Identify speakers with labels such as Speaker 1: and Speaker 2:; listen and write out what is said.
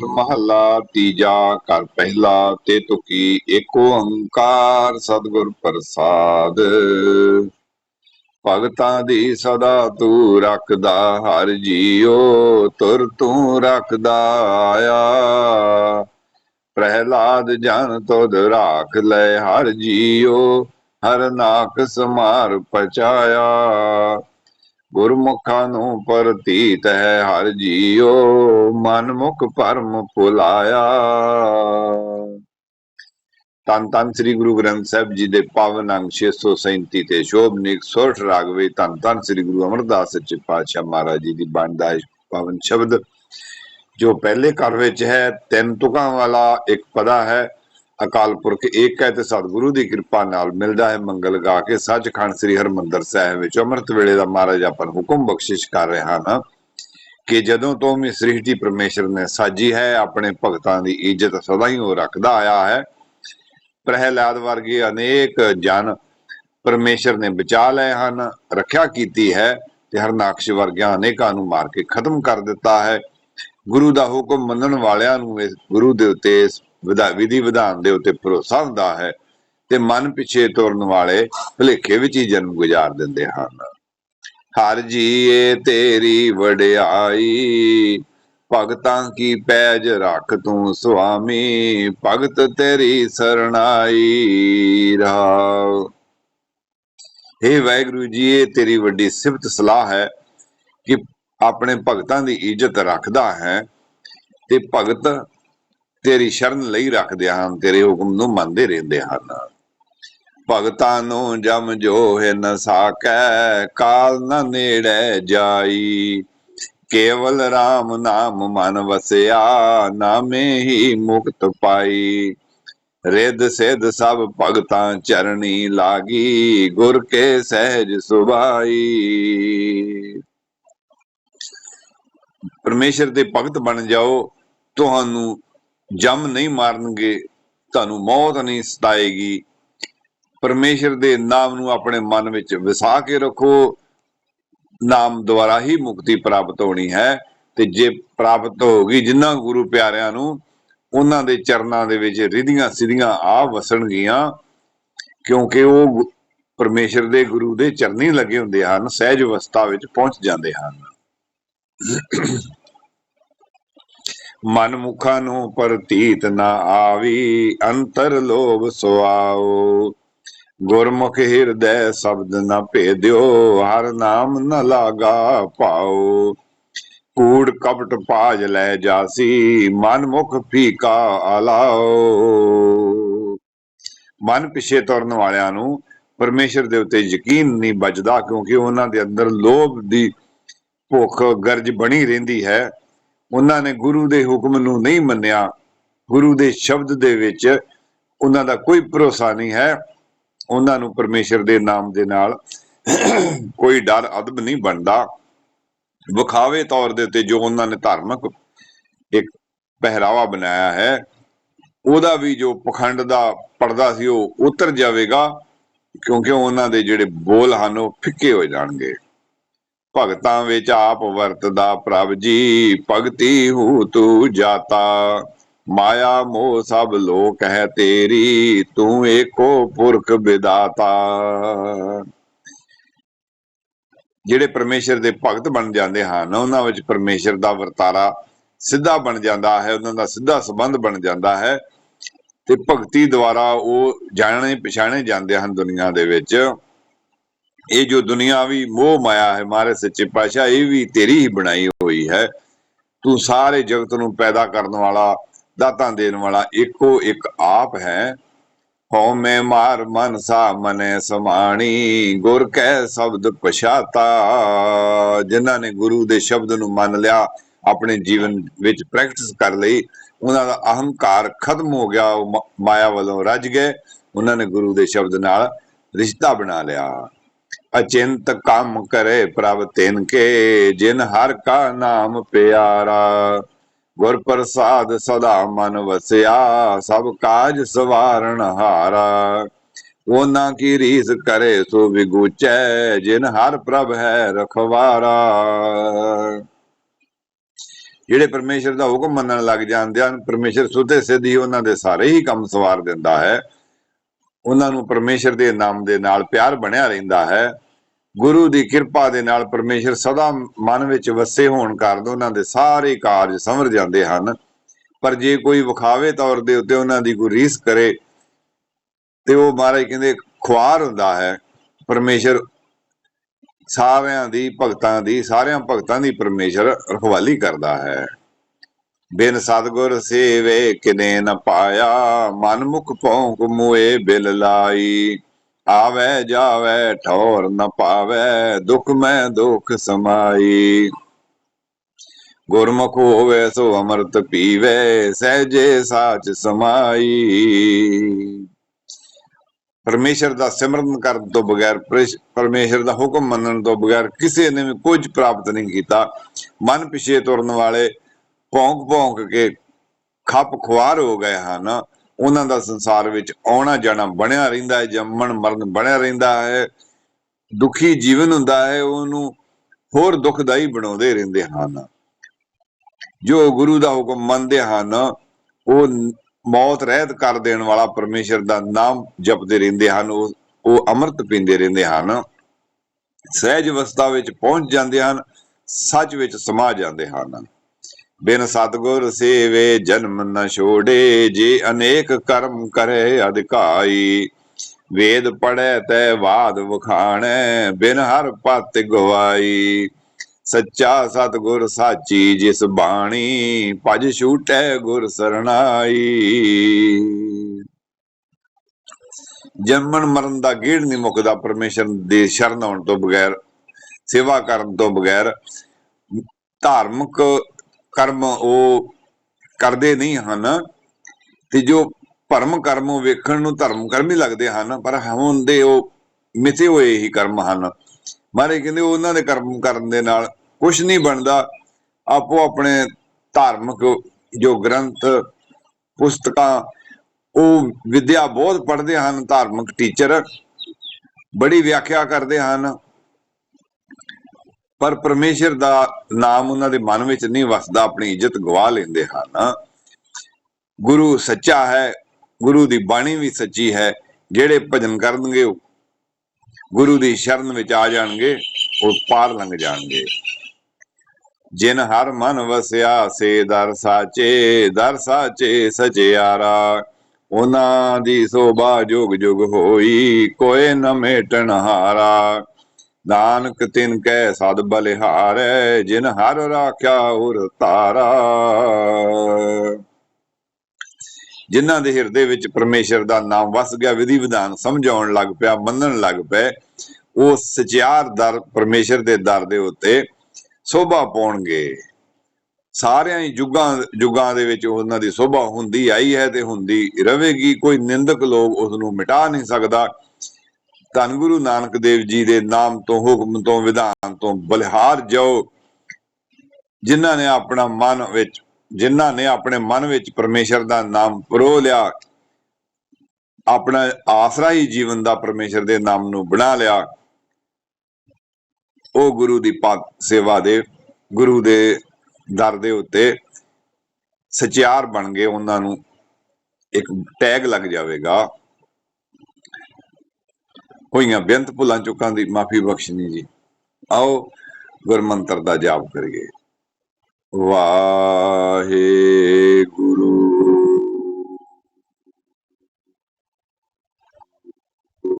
Speaker 1: ਮਹੱਲਾ ਤੀਜਾ ਘਰ ਪਹਿਲਾ, ਤੇ ਤੁਕੀ ਏਕੋ ਓੰਕਾਰ ਸਤਿਗੁਰ ਪ੍ਰਸਾਦ। ਭਗਤਾਂ ਦੀ ਸਦਾ ਤੂੰ ਰੱਖਦਾ, ਹਰ ਜੀਓ ਤੁਰ ਤੂੰ ਰੱਖਦਾ ਆਇਆ। ਪ੍ਰਹਿਲਾਦ ਜਨ ਤੁਧ ਰਾਖ ਲੈ, ਹਰ ਜੀਓ ਹਰ ਨਾਕ ਸਮਾਰ ਪਚਾਇਆ ਗੁਰਮੁਖਾਂ ਨੂੰ ਪ੍ਰਤੀਤ ਹੈ, ਹਰ ਜੀਉ ਮਨ ਪਰਮ ਭੁਲਾਇਆ। ਤਨ ਤਨ ਸ੍ਰੀ ਗੁਰੂ ਗ੍ਰੰਥ ਸਾਹਿਬ ਜੀ ਦੇ ਪਾਵਨ ਅੰਗ 637 ਤੇ ਸ਼ੋਭਨਿਕ ਸੋਠ ਰਾਗਵੇ ਤਨ ਤਨ ਸ੍ਰੀ ਗੁਰੂ ਅਮਰਦਾਸ ਸੱਚੇ ਪਾਤਸ਼ਾਹ ਮਹਾਰਾਜ ਜੀ ਦੀ ਬਾਣੀ ਪਾਵਨ ਸ਼ਬਦ, ਜੋ ਪਹਿਲੇ ਘਰ ਵਿੱਚ ਹੈ, ਤਿੰਨ ਤੁਕਾਂ ਵਾਲਾ ਇੱਕ ਪਦਾ ਹੈ। ਅਕਾਲ ਪੁਰਖ ਏਕ ਹੈ ਤੇ ਸਤਿਗੁਰੂ ਦੀ ਕਿਰਪਾ ਨਾਲ ਮਿਲਦਾ ਹੈ, ਮੰਗਲ ਗਾ ਕੇ ਸੱਚਖੰਡ ਸ੍ਰੀ ਹਰਮੰਦਰ ਸਾਹਿਬ ਵਿੱਚ। ਅੰਮ੍ਰਿਤ ਵੇਲੇ ਦਾ ਮਹਾਰਾਜ ਆਪਾਂ ਹੁਕਮ ਬਖਸ਼ਿਸ਼ ਕਰ ਰਿਹਾ ਹਨ ਕਿ ਜਦੋਂ ਤੋਂ ਵੀ ਸ੍ਰਿਸ਼ਟੀ ਪਰਮੇਸ਼ਰ ਨੇ ਸਾਜੀ ਹੈ, ਆਪਣੇ ਭਗਤਾਂ ਦੀ ਇੱਜ਼ਤ ਸਦਾ ਹੀ ਉਹ ਰੱਖਦਾ ਆਇਆ ਹੈ। ਪ੍ਰਹਿਲਾਦ ਵਰਗੇ ਅਨੇਕ ਜਨ ਪਰਮੇਸ਼ਰ ਨੇ ਬਚਾ ਲਏ ਹਨ, ਰੱਖਿਆ ਕੀਤੀ ਹੈ ਤੇ ਹਰਨਾਕਸ਼ ਵਰਗਿਆਂ ਅਨੇਕਾਂ ਨੂੰ ਮਾਰ ਕੇ ਖਤਮ ਕਰ ਦਿੱਤਾ ਹੈ। ਗੁਰੂ ਦਾ ਹੁਕਮ ਮੰਨਣ ਵਾਲਿਆਂ ਨੂੰ ਇਸ ਗੁਰੂ ਦੇ ਉੱਤੇ ਇਸ ਵਿਧਾ- ਵਿਧੀ ਵਿਧਾਨ ਦੇ ਉੱਤੇ ਭਰੋਸਾ ਹੁੰਦਾ ਹੈ ਤੇ ਮਨ ਪਿੱਛੇ ਤੁਰਨ ਵਾਲੇ ਭੁਲੇਖੇ ਵਿੱਚ ਹੀ ਜਨਮ ਗੁਜ਼ਾਰ ਦਿੰਦੇ ਹਨ। ਹਰ ਜੀਏ ਤੇਰੀ ਵਡਿਆਈ, ਭਗਤਾਂ ਕੀ ਪੈਜ ਰੱਖ ਤੂੰ ਸੁਆਮੀ, ਭਗਤ ਤੇਰੀ ਸਰਣਾਈ ਰਹਾਉ हे ਵਾਹਿਗੁਰੂ ਜੀ, ਇਹ ਤੇਰੀ ਵੱਡੀ ਸਿਫਤ ਸਲਾਹ ਹੈ ਕਿ ਆਪਣੇ ਭਗਤਾਂ ਦੀ ਇੱਜ਼ਤ ਰੱਖਦਾ ਹੈ ਤੇ ਭਗਤ ਤੇਰੀ ਸ਼ਰਨ ਲਈ ਰੱਖਦੇ ਹਨ ਤੇਰੇ ਹੁਕਮ ਨੂੰ ਮੰਨਦੇ ਰਹਿੰਦੇ ਹਨ। ਭਗਤਾਂ ਨੂੰ ਜਮ ਜੋ ਨ ਸਾਕੈ, ਕਾਲ ਨ ਨੇੜੇ ਜਾਈ। ਕੇਵਲ RAM ਨਾਮ ਮਨ ਵਸਿਆ, ਨਾਮੇ ਹੀ ਮੁਕਤ ਪਾਈ। ਰਿੱਧ ਸਿੱਧ ਸਭ ਭਗਤਾਂ ਚਰਣੀ ਲਾਗੀ, ਗੁਰ ਕੇ ਸਹਿਜ ਸੁਭਾਈ। ਪਰਮੇਸ਼ਰ ਦੇ ਭਗਤ ਬਣ ਜਾਓ, ਤੁਹਾਨੂੰ ਜਮ ਨਹੀਂ ਮਾਰਨਗੇ, ਤੁਹਾਨੂੰ ਮੌਤ ਨਹੀਂ ਸਤਾਏਗੀ। ਪਰਮੇਸ਼ਰ ਦੇ ਨਾਮ ਨੂੰ ਆਪਣੇ ਮਨ ਵਿੱਚ ਵਸਾ ਕੇ ਰੱਖੋ। ਨਾਮ ਦੁਆਰਾ ਹੀ ਮੁਕਤੀ ਪ੍ਰਾਪਤ ਹੋਣੀ ਹੈ ਤੇ ਜੇ ਪ੍ਰਾਪਤ ਹੋਗੀ ਜਿਨ੍ਹਾਂ ਗੁਰੂ ਪਿਆਰਿਆਂ ਨੂੰ, ਉਹਨਾਂ ਦੇ ਚਰਨਾਂ ਦੇ ਵਿੱਚ ਰਿਧੀਆਂ ਸਿਧੀਆਂ ਆ ਵਸਣਗੀਆਂ, ਕਿਉਂਕਿ ਉਹ ਗੁ- ਪਰਮੇਸ਼ਰ ਦੇ ਗੁਰੂ ਦੇ ਚਰਨੀ ਲੱਗੇ ਹੁੰਦੇ ਹਨ, ਸਹਿਜ ਅਵਸਥਾ ਵਿੱਚ ਪਹੁੰਚ ਜਾਂਦੇ ਹਨ। ਮਨ ਮੁਖਾਂ ਨੂੰ ਪ੍ਰਤੀਤ ਨਾ ਆਵੀ, ਅੰਤਰ ਲੋਭ ਸੁਆਓ। ਗੁਰਮੁਖ ਹਿਰਦੈ ਸ਼ਬਦ ਨ ਭੇਦਿਓ, ਹਰ ਨਾਮ ਨ ਲਾਗਾ ਪਾਓ। ਕੂੜ ਕਪਟ ਪਾਜ ਲੈ ਜਾਸੀ ਮਨ ਫੀਕਾ ਆਲਾਓ ਮਨ ਪਿਛੇ ਤੁਰਨ ਵਾਲਿਆਂ ਨੂੰ ਪਰਮੇਸ਼ਰ ਦੇ ਉੱਤੇ ਯਕੀਨ ਨਹੀਂ ਬਚਦਾ ਕਿਉਂਕਿ ਉਹਨਾਂ ਦੇ ਅੰਦਰ ਲੋਭ ਦੀ ਭੁੱਖ ਗਰਜ ਬਣੀ ਰਹਿੰਦੀ ਹੈ। ਉਹਨਾਂ ਨੇ ਗੁਰੂ ਦੇ ਹੁਕਮ ਨੂੰ ਨਹੀਂ ਮੰਨਿਆ। ਗੁਰੂ ਦੇ ਸ਼ਬਦ ਦੇ ਵਿੱਚ ਉਹਨਾਂ ਦਾ ਕੋਈ ਭਰੋਸਾ ਨਹੀਂ ਹੈ। ਉਹਨਾਂ ਨੂੰ ਪਰਮੇਸ਼ਰ ਦੇ ਨਾਮ ਦੇ ਨਾਲ ਕੋਈ ਡਰ, ਅਦਬ ਨਹੀਂ ਬਣਦਾ। ਵਿਖਾਵੇ ਤੌਰ ਦੇ ਉੱਤੇ ਜੋ ਉਹਨਾਂ ਨੇ ਧਾਰਮਿਕ ਇੱਕ ਪਹਿਰਾਵਾ ਬਣਾਇਆ ਹੈ, ਉਹਦਾ ਵੀ ਜੋ ਪਖੰਡ ਦਾ ਪਰਦਾ ਸੀ ਉਹ ਉਤਰ ਜਾਵੇਗਾ, ਕਿਉਂਕਿ ਉਹਨਾਂ ਦੇ ਜਿਹੜੇ ਬੋਲ ਹਨ ਉਹ ਫਿੱਕੇ ਹੋ ਜਾਣਗੇ। ਭਗਤਾਂ ਵਿੱਚ ਆਪ ਵਰਤਦਾ ਪ੍ਰਭ ਜੀ, ਭਗਤੀ ਹੂ ਤੂੰ ਜਾਤਾ। ਮਾਇਆ ਮੋਹ ਸਭ ਲੋਕ ਹੈ ਤੇਰੀ, ਤੂੰ ਏਕੋ ਪੁਰਖ ਵਿਦਾਤਾ ਜਿਹੜੇ ਪਰਮੇਸ਼ਰ ਦੇ ਭਗਤ ਬਣ ਜਾਂਦੇ ਹਨ, ਉਹਨਾਂ ਵਿੱਚ ਪਰਮੇਸ਼ਰ ਦਾ ਵਰਤਾਰਾ ਸਿੱਧਾ ਬਣ ਜਾਂਦਾ ਹੈ, ਉਹਨਾਂ ਦਾ ਸਿੱਧਾ ਸੰਬੰਧ ਬਣ ਜਾਂਦਾ ਹੈ। ਤੇ ਭਗਤੀ ਦੁਆਰਾ ਉਹ ਜਾਣੇ ਪਛਾਣੇ ਜਾਂਦੇ ਹਨ ਦੁਨੀਆ ਦੇ ਵਿੱਚ। ਇਹ ਜੋ ਦੁਨੀਆਵੀ ਮੋਹ ਮਾਇਆ ਹੈ, ਮਾਰੇ ਸੱਚੇ ਪਾਤਸ਼ਾਹ, ਇਹ ਵੀ ਤੇਰੀ ਹੀ ਬਣਾਈ ਹੋਈ ਹੈ। ਤੂੰ ਸਾਰੇ ਜਗਤ ਨੂੰ ਪੈਦਾ ਕਰਨ ਵਾਲਾ, ਦਾਤਾਂ ਦੇਣ ਵਾਲਾ ਇੱਕੋ ਇੱਕ ਆਪ ਹੈ। ਹਉ ਮਾਰ ਮਨ ਸਾ ਮਨੇ ਸਮਾਣੀ, ਗੁਰ ਕੈ ਸ਼ਬਦ ਪਛਾਤਾ। ਜਿਨ੍ਹਾਂ ਨੇ ਗੁਰੂ ਦੇ ਸ਼ਬਦ ਨੂੰ ਮੰਨ ਲਿਆ, ਆਪਣੇ ਜੀਵਨ ਵਿੱਚ ਪ੍ਰੈਕਟਿਸ ਕਰ ਲਈ, ਉਹਨਾਂ ਦਾ ਅਹੰਕਾਰ ਖਤਮ ਹੋ ਗਿਆ, ਉਹ ਮਾਇਆ ਵੱਲੋਂ ਰੱਜ ਗਏ। ਉਹਨਾਂ ਨੇ ਗੁਰੂ ਦੇ ਸ਼ਬਦ ਨਾਲ ਰਿਸ਼ਤਾ ਬਣਾ ਲਿਆ। ਅਚਿੰਤ ਕੰਮ ਕਰੇ ਪ੍ਰਭ ਤਿਨ ਕੇ, ਜਿਨ ਹਰ ਕਾ ਨਾਮ ਪਿਆਰਾ। ਗੁਰ ਪ੍ਰਸਾਦ ਸਦਾ ਮਨ ਵਸਿਆ, ਸਭ ਕਾਜ ਸਵਾਰਨ ਹਾਰਾ। ਉਹਨਾਂ ਕੀ ਰੀਸ ਕਰੇ ਸੋ ਵਿਗੂਚੈ, ਜਿਨ ਹਰ ਪ੍ਰਭ ਹੈ ਰਖਵਾਰਾ। ਜਿਹੜੇ ਪਰਮੇਸ਼ਰ ਦਾ ਹੁਕਮ ਮੰਨਣ ਲੱਗ ਜਾਂਦੇ ਹਨ, ਪਰਮੇਸ਼ਰ ਸੁਤੇ ਸਿੱਧੀ ਉਹਨਾਂ ਦੇ ਸਾਰੇ ਹੀ ਕੰਮ ਸਵਾਰ ਦਿੰਦਾ ਹੈ। ਉਹਨਾਂ ਨੂੰ ਪਰਮੇਸ਼ਰ ਦੇ ਨਾਮ ਦੇ ਨਾਲ ਪਿਆਰ ਬਣਿਆ ਰਹਿੰਦਾ ਹੈ। ਗੁਰੂ ਦੀ ਕਿਰਪਾ ਦੇ ਨਾਲ ਪਰਮੇਸ਼ਰ ਸਦਾ ਮਨ ਵਿੱਚ ਵਸੇ ਹੋਣ ਕਾਰਨ ਉਹਨਾਂ ਦੇ ਸਾਰੇ ਕਾਰਜ ਸਮਰ ਜਾਂਦੇ ਹਨ। ਪਰ ਜੇ ਕੋਈ ਵਿਖਾਵੇ ਤੌਰ ਦੇ ਉੱਤੇ ਉਹਨਾਂ ਦੀ ਕੋਈ ਰੀਸ ਕਰੇ, ਤੇ ਉਹ ਮਹਾਰਾਜ ਕਹਿੰਦੇ ਖੁਆਰ ਹੁੰਦਾ ਹੈ। ਪਰਮੇਸ਼ਰ ਸਾਰਿਆਂ ਦੀ ਭਗਤਾਂ ਦੀ, ਸਾਰਿਆਂ ਭਗਤਾਂ ਦੀ ਪਰਮੇਸ਼ਰ ਰਖਵਾਲੀ ਕਰਦਾ ਹੈ। ਬਿਨ ਸਤਗੁਰ ਸੇਵੇ ਕਿਨੇ ਨ ਪਾਇਆ ਮਨ ਮੁਖ ਭੌਂਕ ਮੂਏ ਬਿਲ ਲਾਈ। ਆਵੇ ਜਾਵੇ ਠੌਰ ਨ ਪਾਵੇ, ਦੁਖ ਮੈਂ ਦੁਖ ਸਮਾਈ। ਗੁਰਮੁਖ ਹੋਵੇ ਸੋ ਅੰਮ੍ਰਿਤ ਪੀਵੇ, ਸਹਿਜੇ ਸਾਚ ਸਮਾਈ। ਪਰਮੇਸ਼ਰ ਦਾ ਸਿਮਰਨ ਕਰਨ ਤੋਂ ਬਗੈਰ ਪਰਮੇਸ਼ਰ ਦਾ ਹੁਕਮ ਮੰਨਣ ਤੋਂ ਬਗੈਰ ਕਿਸੇ ਨੇ ਵੀ ਕੁਝ ਪ੍ਰਾਪਤ ਨਹੀਂ ਕੀਤਾ। ਮਨ ਪਿਛੇ ਤੁਰਨ ਵਾਲੇ ਭੌਂਕ ਭੌਂਕ ਕੇ ਖੱਪ ਖੁਆਰ ਹੋ ਗਏ ਹਨ। ਉਹਨਾਂ ਦਾ ਸੰਸਾਰ ਵਿੱਚ ਆਉਣਾ ਜਾਣਾ ਬਣਿਆ ਰਹਿੰਦਾ ਹੈ, ਜੰਮਣ ਮਰਨ ਬਣਿਆ ਰਹਿੰਦਾ ਹੈ, ਦੁਖੀ ਜੀਵਨ ਹੁੰਦਾ ਹੈ, ਉਹਨੂੰ ਹੋਰ ਦੁਖਦਾਈ ਬਣਾਉਂਦੇ ਰਹਿੰਦੇ ਹਨ। ਜੋ ਗੁਰੂ ਦਾ ਹੁਕਮ ਮੰਨਦੇ ਹਨ, ਉਹ ਮੌਤ ਰਹਿਤ ਕਰ ਦੇਣ ਵਾਲਾ ਪਰਮੇਸ਼ਰ ਦਾ ਨਾਮ ਜਪਦੇ ਰਹਿੰਦੇ ਹਨ, ਉਹ ਉਹ ਅੰਮ੍ਰਿਤ ਪੀਂਦੇ ਰਹਿੰਦੇ ਹਨ। ਸਹਿਜ ਅਵਸਥਾ ਵਿੱਚ ਪਹੁੰਚ ਜਾਂਦੇ ਹਨ, ਸੱਚ ਵਿੱਚ ਸਮਾ ਜਾਂਦੇ ਹਨ। ਬਿਨ ਸਤਗੁਰ ਸੇਵੇ ਜਨਮ ਨ ਛੋੜੇ, ਜੇ ਅਨੇਕ ਕਰਮ ਕਰੇ ਅਧਿਕਾਈ। ਵੇਦ ਪੜੈ ਤੈ ਬਾਦ ਵਖਾਣੈ, ਬਿਨ ਹਰ ਪਤ ਗਵਾਈ। ਸੱਚਾ ਸਤਗੁਰ ਸਾਚੀ ਜਿਸ ਬਾਣੀ, ਭਜ ਛੂਟੈ ਗੁਰ ਸਰਣਾਈ। ਜੰਮਣ ਮਰਨ ਦਾ ਗੇੜ ਨਹੀਂ ਮੁਕਦਾ ਪਰਮੇਸ਼ਰ ਦੀ ਸ਼ਰਨ ਆਉਣ ਤੋਂ ਬਗੈਰ, ਸੇਵਾ ਕਰਨ ਤੋਂ ਬਗੈਰ। ਧਾਰਮਿਕ ਕਰਮ ਉਹ ਕਰਦੇ ਨਹੀਂ ਹਨ, ਤੇ ਜੋ ਭਰਮ ਕਰਮ ਵੇਖਣ ਨੂੰ ਧਰਮ ਕਰਮ ਹੀ ਲੱਗਦੇ ਹਨ, ਪਰ ਹੁੰਦੇ ਉਹ ਮਿੱਥੇ ਹੋਏ ਹੀ ਕਰਮ ਹਨ। ਮਾਰੇ ਕਹਿੰਦੇ ਉਹਨਾਂ ਦੇ ਕਰਮ ਕਰਨ ਦੇ ਨਾਲ ਕੁਝ ਨਹੀਂ ਬਣਦਾ, ਆਪੋ ਆਪਣੇ ਧਾਰਮਿਕ ਜੋ ਗ੍ਰੰਥ, ਪੁਸਤਕਾਂ, ਉਹ ਵਿਦਿਆ ਬਹੁਤ ਪੜ੍ਹਦੇ ਹਨ, ਧਾਰਮਿਕ ਟੀਚਰ ਬੜੀ ਵਿਆਖਿਆ ਕਰਦੇ ਹਨ। ਪਰ ਪਰਮੇਸ਼ਰ ਦਾ ਨਾਮ ਉਹਨਾਂ ਦੇ ਮਨ ਵਿੱਚ ਨਹੀਂ ਵਸਦਾ, ਆਪਣੀ ਇੱਜ਼ਤ ਗਵਾ ਲੈਂਦੇ ਹਨ। ਗੁਰੂ ਸੱਚਾ ਹੈ, ਗੁਰੂ ਦੀ ਬਾਣੀ ਵੀ ਸੱਚੀ ਹੈ, ਜਿਹੜੇ ਭਜਨ ਕਰਨਗੇ ਉਹ ਗੁਰੂ ਦੀ ਸ਼ਰਨ ਵਿੱਚ ਆ ਜਾਣਗੇ, ਉਹ ਪਾਰ ਲੰਘ ਜਾਣਗੇ। ਜਿਨ ਹਰ ਮਨ ਵਸਿਆ, ਸੇ ਦਰ ਸਾਚੇ ਦਰ ਸਾਚੇ ਸਚਿਆਰਾ, ਉਹਨਾਂ ਦੀ ਸੋਭਾ ਜੁਗ ਜੁਗ ਹੋਈ ਕੋਏ ਨ ਮੇਟਣ ਹਾਰਾ। ਨਾਨਕ ਤਿਨ ਕੈ ਸਦ ਬਲਿਹਾਰੈ, ਜਿਨ ਹਰ ਰਾਖਿਆ ਉਰ ਤਾਰਾ ਜਿਨ੍ਹਾਂ ਦੇ ਹਿਰਦੇ ਵਿੱਚ ਪਰਮੇਸ਼ਰ ਦਾ ਨਾਮ ਵਸ ਗਿਆ, ਵਿਧੀ ਵਿਧਾਨ ਸਮਝਾਉਣ ਲੱਗ ਪਿਆ, ਮੰਨਣ ਲੱਗ ਪਏ, ਉਹ ਸਚਿਆਰ ਦਰ ਪਰਮੇਸ਼ਰ ਦੇ ਦਰ ਦੇ ਉੱਤੇ ਸੋਭਾ ਪਾਉਣਗੇ। ਸਾਰਿਆਂ ਹੀ ਯੁੱਗਾਂ ਯੁੱਗਾਂ ਦੇ ਵਿੱਚ ਉਹਨਾਂ ਦੀ ਸੋਭਾ ਹੁੰਦੀ ਆਈ ਹੈ ਤੇ ਹੁੰਦੀ ਰਹੇਗੀ ਕੋਈ ਨਿੰਦਕ ਲੋਕ ਉਸ ਨੂੰ ਮਿਟਾ ਨਹੀਂ ਸਕਦਾ। ਧੰਨ ਗੁਰੂ ਨਾਨਕ ਦੇਵ ਜੀ ਦੇ ਨਾਮ ਤੋਂ ਹੁਕਮ ਤੋਂ ਵਿਧਾਨ ਤੋਂ ਬਲਿਹਾਰ ਜਾਓ। ਜਿਨ੍ਹਾਂ ਨੇ ਆਪਣਾ ਮਨ ਵਿੱਚ, ਜਿਨ੍ਹਾਂ ਨੇ ਆਪਣੇ ਮਨ ਵਿੱਚ ਪਰਮੇਸ਼ਰ ਦਾ ਨਾਮ ਪਰੋ ਲਿਆ, ਆਪਣਾ ਆਸਰਾ ਹੀ ਜੀਵਨ ਦਾ ਪਰਮੇਸ਼ਰ ਦੇ ਨਾਮ ਨੂੰ ਬਣਾ ਲਿਆ। ਉਹ ਗੁਰੂ ਦੀ ਪਾਕ ਸੇਵਾ ਦੇ, ਗੁਰੂ ਦੇ ਦਰ ਦੇ ਉੱਤੇ ਸਚਿਆਰ ਬਣ ਗਏ ਉਹਨਾਂ ਨੂੰ ਇੱਕ ਟੈਗ ਲੱਗ ਜਾਵੇਗਾ। ਹੋਈਆਂ ਬੇਅੰਤ ਭੁੱਲਾਂ ਚੁੱਕਾਂ ਦੀ ਮਾਫੀ ਬਖਸ਼ਣੀ ਜੀ। ਆਓ ਗੁਰਮੰਤਰ ਦਾ ਜਾਪ ਕਰੀਏ। ਵਾਹਿਗੁਰੂ।